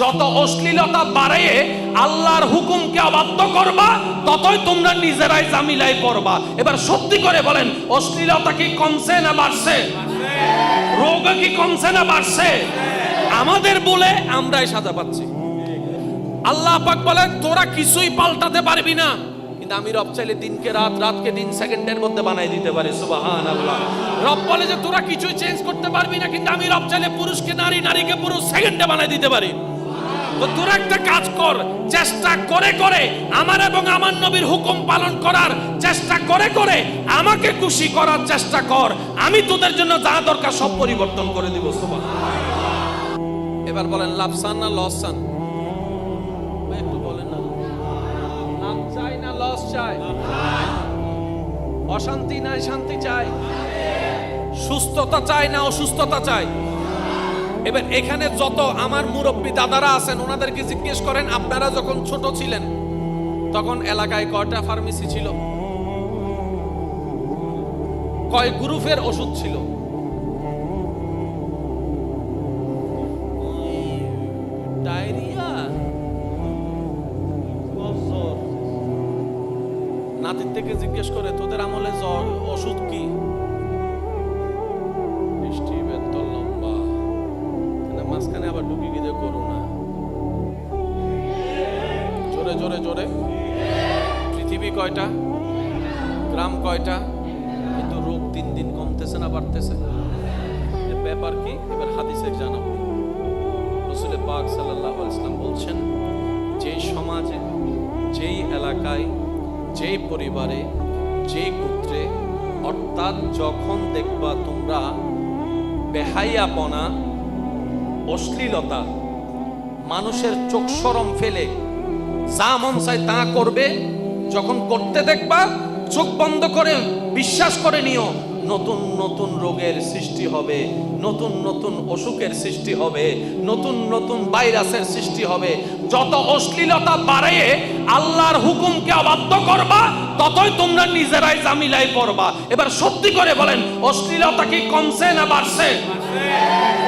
যত অশ্লীলতা বাড়িয়ে আল্লাহর হুকুমকে অবাধ্য করবা, ততই তোমরা নিজেরাই জামিলাই পড়বা। এবার সত্যি করে বলেন, অশ্লীলতা কি কমছে না বাড়ছে? রোগ কি কমছে না বাড়ছে? আমাদের বলে আমরাই সাজা পাচ্ছি। আল্লাহ পাক বলেন, তোরা কিছুই পাল্টাতে পারবি না। কিন্তু আমি রব চাইলে দিনকে রাত, রাতকে দিন, সেকেন্ডের মধ্যে বানাই দিতে পারি সুবাহান আল্লাহ রব বলে যে, তোরা কিছুই চেঞ্জ করতে পারবি না, কিন্তু আমি রব চাইলে পুরুষকে, নারী, নারীকে পুরুষ সেকেন্ডে বানাই দিতে পারি। তো তোরা একটা কাজ কর। চেষ্টা করে করে আমার এবং আমার নবীর হুকুম পালন করার চেষ্টা করে করে আমাকে খুশি করার চেষ্টা কর। আমি তোদের জন্য যা দরকার সব পরিবর্তন করে দিব সুবাহ এবার বলেন, লাভসান না লসান একটু বলেন না। লাভ চাই না, লস চাই? অশান্তি নাই, শান্তি চাই? সুস্থতা চাই না, অসুস্থতা চাই? এবার এখানে যত আমার মুরব্বী দাদারা আছেন, ওনাদেরকে জিজ্ঞেস করেন, আপনারা যখন ছোট ছিলেন, তখন এলাকায় কয়টা ফার্মেসি ছিল? কয় গ্রুপের ওষুধ ছিল? ডায়রিয়া? নাতির থেকে জিজ্ঞেস করে, তোদের আমলে জ্বর? জোরে জোরে। পৃথিবী কয়টা? গ্রাম কয়টা? কিন্তু রোগ দিন দিন কমতেছে না, বাড়তেছে। ব্যাপার কি? এবার হাদিসের জানাব। রসুল পাক সাল্লাহ ইসলাম বলছেন যেই সমাজে, যেই এলাকায়, যেই পরিবারে, যেই গোত্রে, অর্থাৎ যখন দেখবা তোমরা বেহাইয়াপনা, অশ্লীলতা, মানুষের চোখ সরম ফেলে যা মন চায় তা করবে, যখন করতে দেখবা, চোখ বন্ধ করে বিশ্বাস করে নিও, নতুন নতুন রোগের সৃষ্টি হবে, নতুন নতুন অসুখের সৃষ্টি হবে, নতুন নতুন ভাইরাসের সৃষ্টি হবে। যত অশ্লীলতা বাড়ে আল্লাহর হুকুমকে অবাধ্য করবা, ততই তোমরা নিজেরাই জামিলাই পড়বা। এবার সত্যি করে বলেন, অশ্লীলতা কি কমছে না বাড়ছে?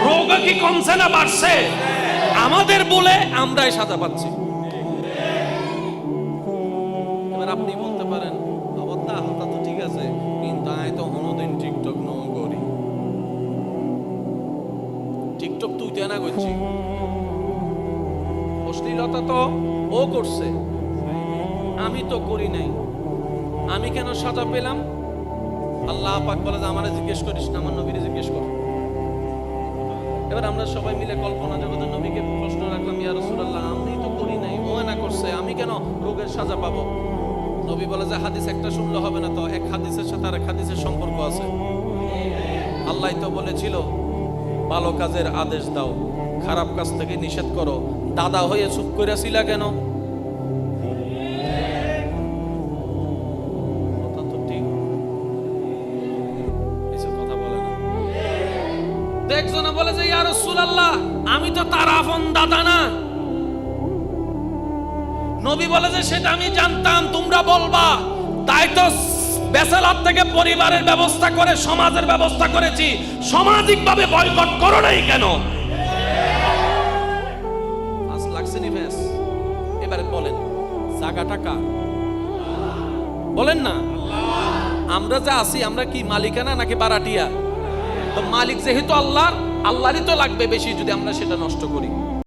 রোগ কি কমছে না বাড়ছে? আমাদের বলে আমরাই সাজা পাচ্ছি। আপনি বলতে পারেন, অবস্থা হাতা তো ঠিক আছে, কিন্তু আমি তো কোনোদিন টিকটক ন করি। টিকটক তুই না করছি অশ্লীলতা তো ও করছে। আমি তো করি নাই। আমি কেন সাজা পেলাম? আল্লাহ পাক বলে যে, আমারে জিজ্ঞেস করিস না, আমার নবীরে জিজ্ঞেস কর। এবার আমরা সবাই মিলে কল্পনা জগতের নবীকে প্রশ্ন রাখলাম, ইয়া রাসূলুল্লাহ, আমি তো করি নাই, ও না করছে, আমি কেন রোগের সাজা পাবো? নবী বলে যে হাদিস একটা শুনলে হবে না তো এক হাদিসের সাথে আর এক হাদিসের সম্পর্ক আছে। আল্লাহ তো বলেছিল, ভালো কাজের আদেশ দাও, খারাপ কাজ থেকে নিষেধ করো। দাদা হয়ে চুপ করে ছিলা কেন? কথা বলে যে আমি তো তার আপন দাদা না। নবী বলে যে, সেটা আমি জানতাম, তোমরা বলবা। তাই তো বেসালাত থেকে পরিবারের ব্যবস্থা করে, সমাজের ব্যবস্থা করেছি। সামাজিকভাবে বয়কট করো নাই কেন? এবারে বলেন জায়গাটা কার? বলেন না। আমরা যা আছি, আমরা কি মালিকানা নাকি বারাটিয়া? তো মালিক যেহেতু আল্লাহর, আল্লাহরই তো লাগবে বেশি যদি আমরা সেটা নষ্ট করি।